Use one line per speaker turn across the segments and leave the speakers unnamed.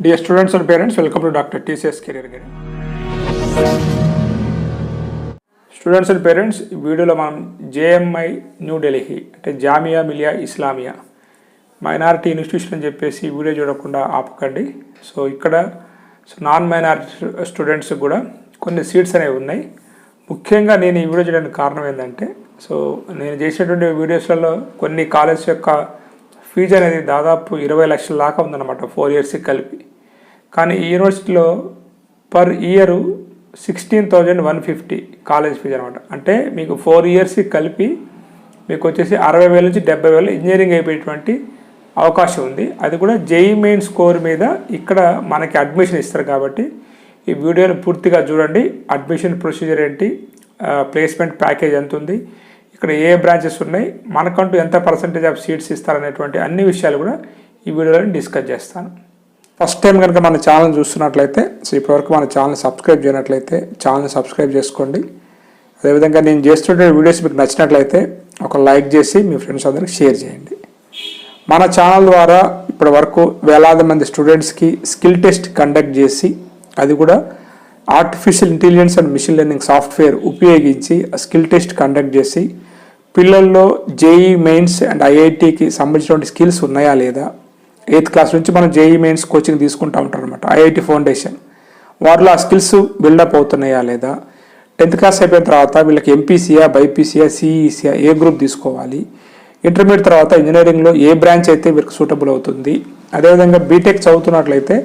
Dear students and parents welcome to doctor TCS Career Guide. Students and parents ఈ వీడియోలో మనం JMI New Delhi అంటే Jamia Millia Islamia minority institution అని చెప్పేసి వీడియో చూడకుండా ఆపకండి సో ఇక్కడ సో నాన్ మైనారిటీ స్టూడెంట్స్ కూడా కొన్ని సీట్స్ అనేవి ఉన్నాయి ముఖ్యంగా నేను ఈ వీడియో చేయడానికి కారణం ఏంటంటే సో నేను చేసినటువంటి వీడియోస్లలో కొన్ని కాలేజ్ యొక్క ఫీజు అనేది దాదాపు ఇరవై లక్షల దాకా ఉందన్నమాట ఫోర్ ఇయర్స్కి కలిపి. కానీ ఈ యూనివర్సిటీలో per year sixteen thousand one fifty college fee అనమాట అంటే మీకు ఫోర్ ఇయర్స్కి కలిపి మీకు వచ్చేసి అరవై వేల నుంచి డెబ్బై వేలు ఇంజనీరింగ్ అయిపోయేటువంటి అవకాశం ఉంది. అది కూడా జేఈ మెయిన్ స్కోర్ మీద ఇక్కడ మనకి అడ్మిషన్ ఇస్తారు కాబట్టి ఈ వీడియోని పూర్తిగా చూడండి. అడ్మిషన్ ప్రొసీజర్ ఏంటి? ప్లేస్మెంట్ ప్యాకేజ్ ఎంత ఉంది? ఇక్కడ ఏ బ్రాంచెస్ ఉన్నాయి మనకంటూ ఎంత పర్సంటేజ్ ఆఫ్ సీట్స్ ఇస్తారనేటువంటి అన్ని విషయాలు కూడా ఈ వీడియోలో డిస్కస్ చేస్తాను. ఫస్ట్ టైం కనుక మన ఛానల్ చూస్తున్నట్లయితే సో ఇప్పటివరకు మన ఛానల్ సబ్స్క్రైబ్ చేయనట్లయితే ఛానల్ సబ్స్క్రైబ్ చేసుకోండి. అదేవిధంగా నేను చేస్తున్న వీడియోస్ మీకు నచ్చినట్లయితే ఒక లైక్ చేసి మీ ఫ్రెండ్స్ అందరికి షేర్ చేయండి. మన ఛానల్ ద్వారా ఇప్పటి వరకు వేలాది మంది స్టూడెంట్స్కి స్కిల్ టెస్ట్ కండక్ట్ చేసి అది కూడా artificial intelligence and machine learning software ఉపయోగించి స్కిల్ టెస్ట్ కండక్ట్ చేసి పిల్లల్లో జేఈ మెయిన్స్ అండ్ ఐఐటికి సంబంధించినటువంటి స్కిల్స్ ఉన్నాయా లేదా? ఎయిత్ క్లాస్ నుంచి మనం జేఈ మెయిన్స్ కోచింగ్ తీసుకుంటూ ఉంటాం అనమాట ఐఐటి ఫౌండేషన్. వారిలో ఆ స్కిల్స్ బిల్డప్ అవుతున్నాయా లేదా? టెన్త్ క్లాస్ అయిపోయిన తర్వాత వీళ్ళకి ఎంపీసీయా బైపీసీయా సిఈసీయా ఏ గ్రూప్ తీసుకోవాలి? ఇంటర్మీడియట్ తర్వాత ఇంజనీరింగ్లో ఏ బ్రాంచ్ అయితే వీరికి సూటబుల్ అవుతుంది? అదేవిధంగా బీటెక్ చదువుతున్నట్లయితే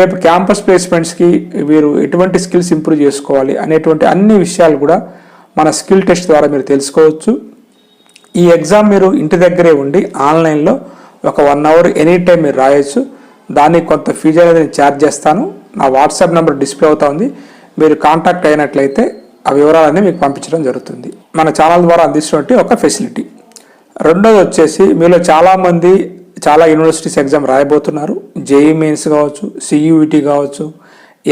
రేపు క్యాంపస్ ప్లేస్మెంట్స్కి వీరు ఎటువంటి స్కిల్స్ ఇంప్రూవ్ చేసుకోవాలి అనేటువంటి అన్ని విషయాలు కూడా మన స్కిల్ టెస్ట్ ద్వారా మీరు తెలుసుకోవచ్చు. ఈ ఎగ్జామ్ మీరు ఇంటి దగ్గరే ఉండి ఆన్లైన్లో ఒక వన్ అవర్ ఎనీ టైం మీరు రాయొచ్చు. దానికి కొంత ఫీజు అనేది నేను ఛార్జ్ చేస్తాను. నా వాట్సాప్ నెంబర్ డిస్ప్లే అవుతా ఉంది. మీరు కాంటాక్ట్ అయినట్లయితే ఆ వివరాలన్నీ మీకు పంపించడం జరుగుతుంది. మన ఛానల్ ద్వారా అందిస్తున్నట్టు ఒక ఫెసిలిటీ. రెండోది వచ్చేసి మీలో చాలామంది చాలా యూనివర్సిటీస్ ఎగ్జామ్ రాయబోతున్నారు. జేఈ మెయిన్స్ కావచ్చు సియూఈటీ కావచ్చు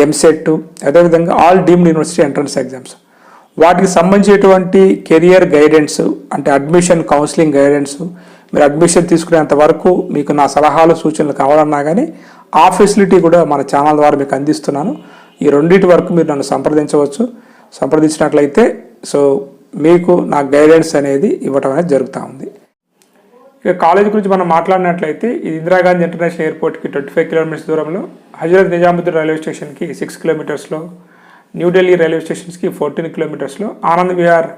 ఎంసెట్ అదేవిధంగా all deemed university entrance exams. వాటికి సంబంధించినటువంటి కెరియర్ గైడెన్స్ అంటే అడ్మిషన్ కౌన్సిలింగ్ గైడెన్స్ మీరు అడ్మిషన్ తీసుకునేంత వరకు మీకు నా సలహాలు సూచనలు కావాలన్నా కానీ ఆ ఫెసిలిటీ కూడా మన ఛానల్ ద్వారా మీకు అందిస్తున్నాను. ఈ రెండింటి వరకు మీరు నన్ను సంప్రదించవచ్చు. సంప్రదించినట్లయితే సో మీకు నా గైడెన్స్ అనేది ఇవ్వటం అనేది జరుగుతూ ఉంది. ఇక కాలేజ్ గురించి మనం మాట్లాడినట్లయితే ఇది ఇందిరాగాంధీ ఇంటర్నేషనల్ ఎయిర్పోర్ట్కి ట్వంటీ ఫైవ్ కిలోమీటర్స్ దూరంలో హజరత్ నిజాముద్దీన్ రైల్వే స్టేషన్కి సిక్స్ కిలోమీటర్స్లో న్యూఢిల్లీ రైల్వే స్టేషన్స్కి ఫోర్టీన్ కిలోమీటర్స్లో ఆనంద్ విహార్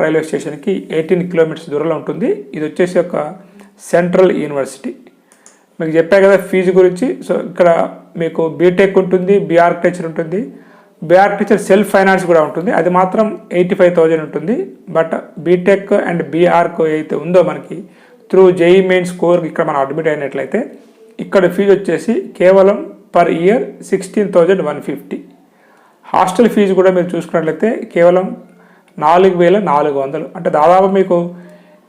రైల్వే స్టేషన్కి ఎయిటీన్ కిలోమీటర్స్ దూరంలో ఉంటుంది. ఇది వచ్చేసి ఒక సెంట్రల్ యూనివర్సిటీ మీకు చెప్పా కదా ఫీజు గురించి. సో ఇక్కడ మీకు బీటెక్ ఉంటుంది బీఆర్కిటెక్చర్ ఉంటుంది. బీఆర్కిటెక్చర్ సెల్ఫ్ ఫైనాన్స్ కూడా ఉంటుంది. అది మాత్రం ఎయిటీ ఫైవ్ థౌజండ్ ఉంటుంది బట్ బీటెక్ అండ్ బీఆర్క్ అయితే ఉందో మనకి త్రూ జేఈ మెయిన్ స్కోర్ ఇక్కడ మనం అడ్మిట్ అయినట్లయితే ఇక్కడ ఫీజు వచ్చేసి కేవలం per year sixteen thousand one fifty hostel fee కూడా మీరు చూసుకున్నట్లయితే కేవలం నాలుగు వేల నాలుగు వందలు. అంటే దాదాపు మీకు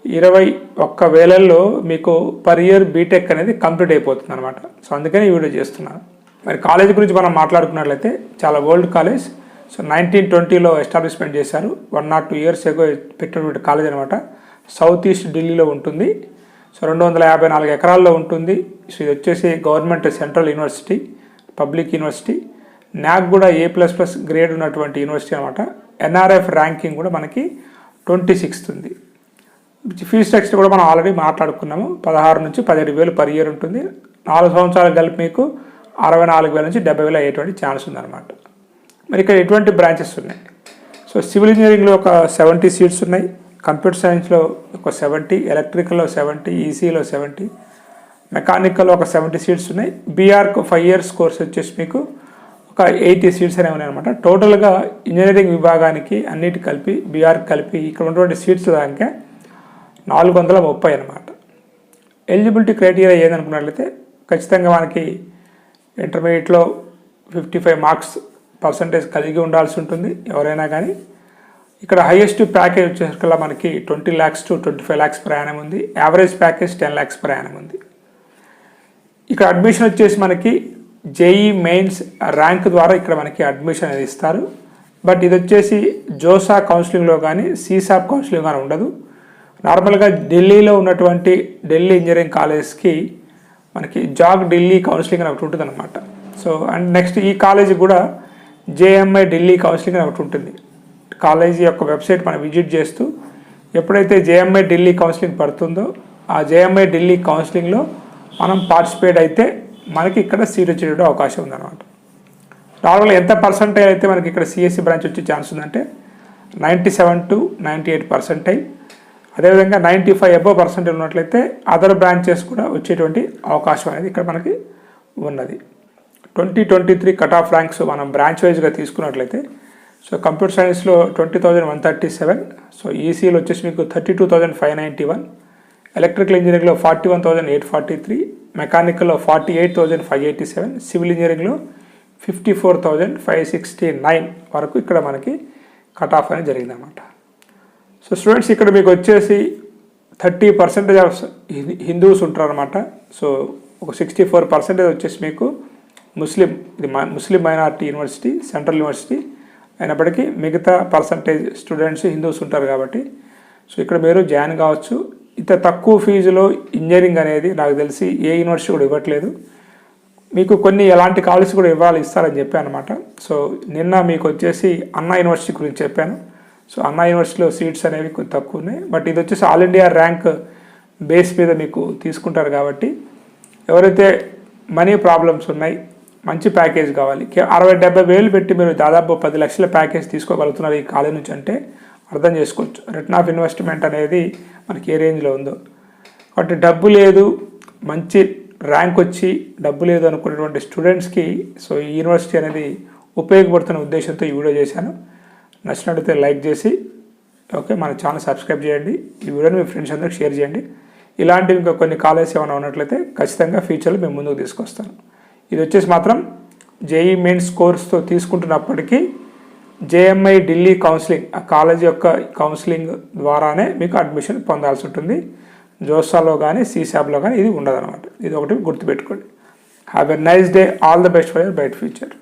ఇరవై ఒక్క వేలల్లో మీకు పర్ ఇయర్ బీటెక్ అనేది కంప్లీట్ అయిపోతుంది అనమాట సో అందుకని ఈ వీడియో చేస్తున్నాను మరి కాలేజ్ గురించి మనం మాట్లాడుకున్నట్లయితే చాలా ఓల్డ్ కాలేజ్. సో నైన్టీన్ ట్వంటీలో ఎస్టాబ్లిష్మెంట్ చేశారు. One not two years ago పెట్టినటువంటి కాలేజ్ అనమాట సౌత్ ఈస్ట్ ఢిల్లీలో ఉంటుంది. సో రెండు వందల యాభై నాలుగు ఎకరాల్లో ఉంటుంది. సో ఇది వచ్చేసి government central university public university. NAAC కూడా ఏ ప్లస్ ప్లస్ గ్రేడ్ ఉన్నటువంటి యూనివర్సిటీ అనమాట ఎన్ఆర్ఎఫ్ ర్యాంకింగ్ కూడా మనకి ట్వంటీ సిక్స్త్ ఉంది ఫీజ్ స్ట్రక్చర్ కూడా మనం ఆల్రెడీ మాట్లాడుకున్నాము. పదహారు నుంచి పదిహేడు వేలు పర్ ఇయర్ ఉంటుంది. నాలుగు సంవత్సరాలు కలిపి మీకు అరవై నాలుగు వేల నుంచి డెబ్బై వేలు అయ్యేటువంటి ఛాన్స్ ఉందన్నమాట. మరి ఇక్కడ ఎటువంటి బ్రాంచెస్ ఉన్నాయి? సో సివిల్ ఇంజనీరింగ్లో ఒక సెవెంటీ సీట్స్ ఉన్నాయి. కంప్యూటర్ సైన్స్లో ఒక సెవెంటీ ఎలక్ట్రికల్లో సెవెంటీ ఈసీలో సెవెంటీ మెకానికల్లో ఒక సెవెంటీ సీట్స్ ఉన్నాయి. బీఆర్కు ఫైవ్ ఇయర్స్ కోర్స్ వచ్చేసి మీకు ఒక ఎయిటీ సీట్స్ అనేవి ఉన్నాయి అనమాట టోటల్గా ఇంజనీరింగ్ విభాగానికి అన్నిటి కలిపి బీఆర్ కలిపి ఇక్కడ ఉన్నటువంటి సీట్స్ దానికే నాలుగు వందల ముప్పై అనమాట ఎలిజిబిలిటీ క్రైటీరియా ఏదనుకున్నట్లయితే ఖచ్చితంగా మనకి ఇంటర్మీడియట్లో ఫిఫ్టీ ఫైవ్ మార్క్స్ పర్సంటేజ్ కలిగి ఉండాల్సి ఉంటుంది. ఎవరైనా కానీ ఇక్కడ హైయెస్ట్ ప్యాకేజ్ వచ్చేసరికల్లా మనకి twenty lakhs to twenty five lakhs ప్రయాణం ఉంది. యావరేజ్ ప్యాకేజ్ టెన్ ల్యాక్స్ ప్రయాణం ఉంది. ఇక్కడ అడ్మిషన్ వచ్చేసి మనకి జేఈ మెయిన్స్ ర్యాంక్ ద్వారా ఇక్కడ మనకి అడ్మిషన్ అనేది ఇస్తారు. బట్ ఇది వచ్చేసి జోసా కౌన్సిలింగ్లో కానీ సీసాప్ కౌన్సిలింగ్ కానీ ఉండదు. నార్మల్గా ఢిల్లీలో ఉన్నటువంటి ఢిల్లీ ఇంజనీరింగ్ కాలేజ్కి మనకి జాగ్ ఢిల్లీ కౌన్సిలింగ్ అని ఒకటి ఉంటుంది అనమాట సో అండ్ నెక్స్ట్ ఈ కాలేజ్ కూడా జేఎంఐ ఢిల్లీ కౌన్సిలింగ్ అని ఒకటి ఉంటుంది. కాలేజీ యొక్క వెబ్సైట్ మనం విజిట్ చేస్తూ ఎప్పుడైతే జేఎంఐ ఢిల్లీ కౌన్సిలింగ్ పడుతుందో ఆ జేఎంఐ ఢిల్లీ కౌన్సిలింగ్లో మనం పార్టిసిపేట్ అయితే మనకి ఇక్కడ సీట్ వచ్చేటువంటి అవకాశం ఉందన్నమాట. నార్మల్గా ఎంత పర్సంటైల్ అయితే మనకి ఇక్కడ సిఎస్సి బ్రాంచ్ వచ్చే ఛాన్స్ ఉందంటే ninety seven to ninety eight percentile అదేవిధంగా నైంటీ ఫైవ్ అబవ్ పర్సెంటేజ్ ఉన్నట్లయితే అదర్ బ్రాంచెస్ కూడా వచ్చేటువంటి అవకాశం అనేది ఇక్కడ మనకి ఉన్నది. Twenty twenty three cut off ranks మనం బ్రాంచ్ వైజ్గా తీసుకున్నట్లయితే సో కంప్యూటర్ సైన్స్లో twenty thousand one thirty seven so ECE వచ్చేసి మీకు thirty two thousand five ninety one electrical ఇంజనీరింగ్లో forty one thousand eight forty three మెకానికల్లో forty eight thousand five eighty seven civil ఇంజనీరింగ్లో fifty four thousand five sixty nine వరకు ఇక్కడ మనకి cut off అనేది జరిగిందన్నమాట. So students ఇక్కడ మీకు వచ్చేసి థర్టీ పర్సెంటేజ్ ఆఫ్ హిందూస్ ఉంటారనమాట సో ఒక సిక్స్టీ ఫోర్ పర్సెంటేజ్ వచ్చేసి మీకు ముస్లిం ఇది Muslim minority university central university అయినప్పటికీ మిగతా పర్సంటేజ్ స్టూడెంట్స్ హిందూస్ ఉంటారు కాబట్టి. సో ఇక్కడ మీరు జాయిన్ కావచ్చు. ఇంత తక్కువ ఫీజులో ఇంజనీరింగ్ అనేది నాకు తెలిసి ఏ యూనివర్సిటీ కూడా ఇవ్వట్లేదు. మీకు కొన్ని ఎలాంటి కాలేజ్ కూడా ఇవ్వాలి ఇస్తారని చెప్పాను అనమాట సో నిన్న మీకు వచ్చేసి అన్నా యూనివర్సిటీ గురించి చెప్పాను. సో అన్నా యూనివర్సిటీలో సీట్స్ అనేవి కొంచెం తక్కువ ఉన్నాయి. బట్ ఇది వచ్చేసి ఆల్ ఇండియా ర్యాంక్ బేస్ మీద మీకు తీసుకుంటారు కాబట్టి ఎవరైతే మనీ ప్రాబ్లమ్స్ ఉన్నాయి మంచి ప్యాకేజ్ కావాలి. అరవై డెబ్బై వేలు పెట్టి మీరు దాదాపు పది లక్షల ప్యాకేజ్ తీసుకోగలుగుతున్నారు ఈ కాలేజ్ నుంచి అంటే అర్థం చేసుకోవచ్చు. రిటర్న్ ఆఫ్ ఇన్వెస్ట్మెంట్ అనేది మనకి ఏ రేంజ్లో ఉందో. కాబట్టి డబ్బు లేదు మంచి ర్యాంక్ వచ్చి డబ్బు లేదు అనుకునేటువంటి స్టూడెంట్స్కి సో ఈ యూనివర్సిటీ అనేది ఉపయోగపడుతున్న ఉద్దేశంతో ఈ వీడియో చేశాను. నచ్చినట్లయితే లైక్ చేసి ఓకే మన ఛానల్ సబ్స్క్రైబ్ చేయండి. ఈ వీడియోని మీ ఫ్రెండ్స్ అందరికి షేర్ చేయండి. ఇలాంటివి ఇంకా కొన్ని కాలేజ్ ఏమైనా ఉన్నట్లయితే ఖచ్చితంగా ఫ్యూచర్లో మేము ముందుకు తీసుకొస్తాను. ఇది వచ్చేసి మాత్రం జేఈ మెయిన్స్ కోర్స్తో తీసుకుంటున్నప్పటికీ జేఎంఐ ఢిల్లీ కౌన్సిలింగ్ ఆ కాలేజ్ యొక్క కౌన్సిలింగ్ ద్వారానే మీకు అడ్మిషన్ పొందాల్సి ఉంటుంది. జోసాలో కానీ సీసాబ్లో కానీ ఇది ఉండదన్నమాట. ఇది ఒకటి గుర్తుపెట్టుకోండి. Have a nice day all the best for your bright future